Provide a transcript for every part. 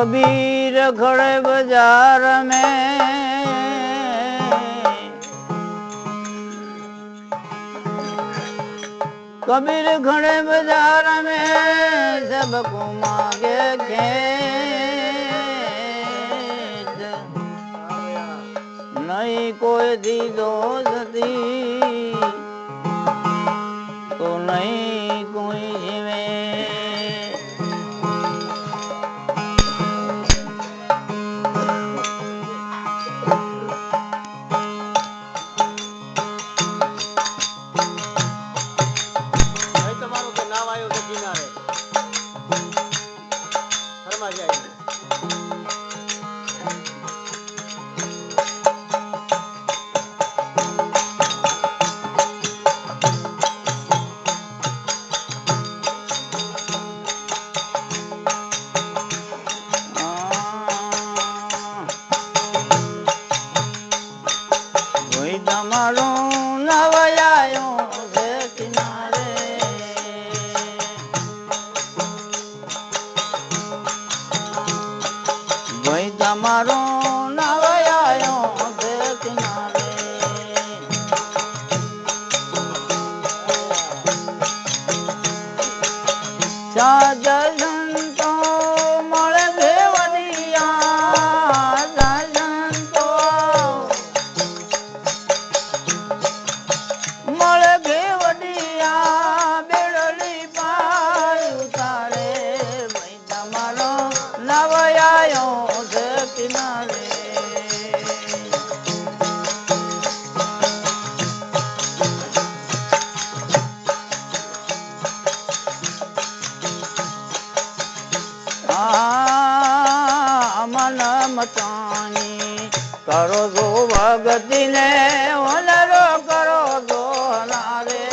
कबीर खड़े बाजार में कबीर खड़े बाजार में सबको मांगे खेत नहीं कोई दी दोस्ती तो नहीं મતાની કરો છો ભગતી ને વનરો કરો છો હલારે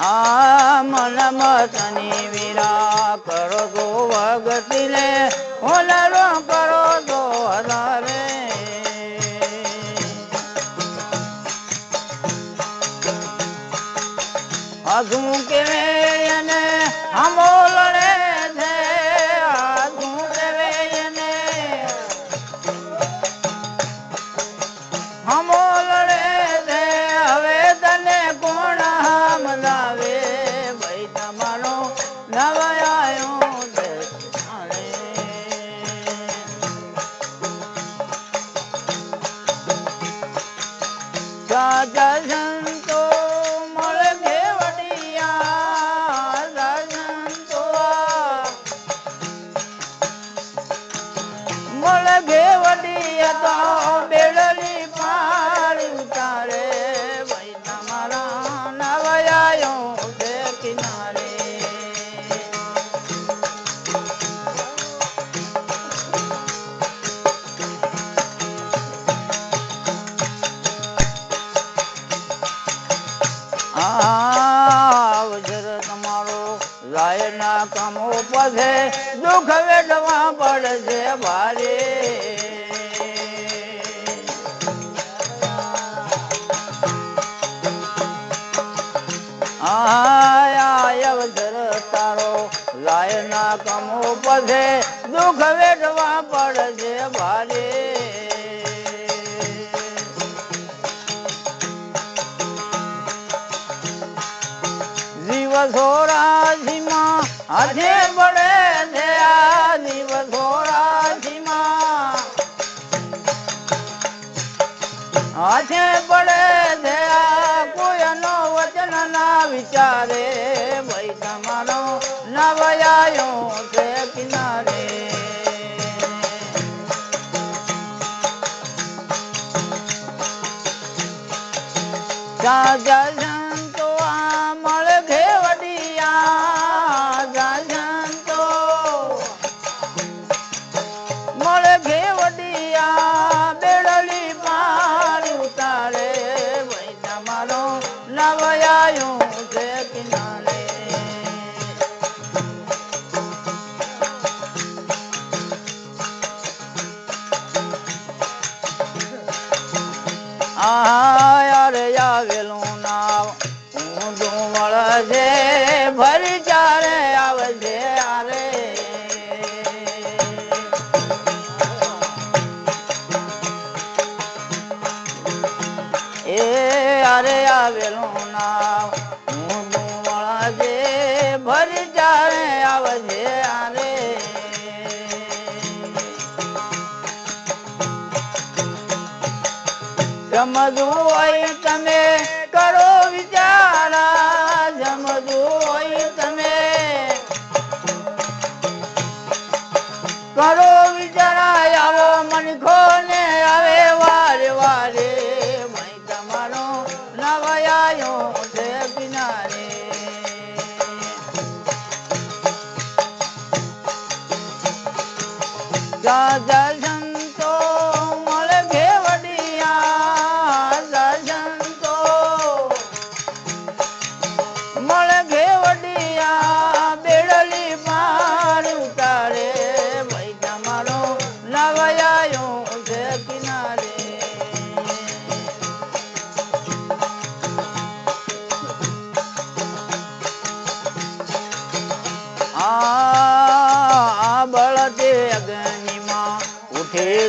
આ મન મતની વીરા કરો છો ભગતી ને વનરો કરો છો હલારે આધું કે અને હમો આવજર તમારો રાયના કામો પધે દુઃખ ભારે. અવસર તારો રાયના કામો પધે દુઃખ વેઠવા પડશે ભારે. દિવસો રાશિમાં હાથે પડે છે આ દિવસો રાશિમાં હાથે પડે છે આ કોઈનો વચન ના વિચારે સાજા સંતો આરે આવેલું નામ આવશે ફરી ચારે આવજે આરે? એ અરે આવેલું હું ઊંધું વળાજે ફરી ચારે આવશે સમજવું હોય તમે કરો વિચારા. સમજવું હોય તમે કરો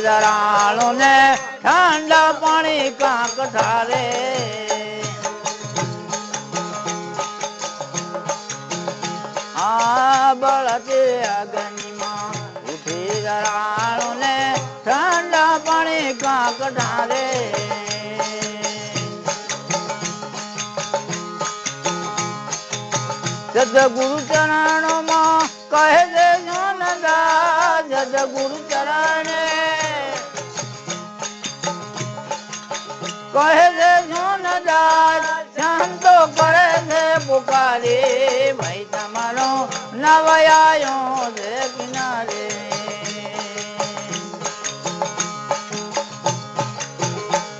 દરાળો ને ઠંડા પાણી કાંક ઠારે આ બળદે અગ્નિમાં ઉઠી દરાળો પાણી કાંક ઠારે સદગુરુ ચરણો માં કહે છે જોનદા સદગુરુ ચરણે કહે દે જોનદા શાંતો કરે છે પુકારે. ભાઈ તમારો નવયાયો છે કિનારે.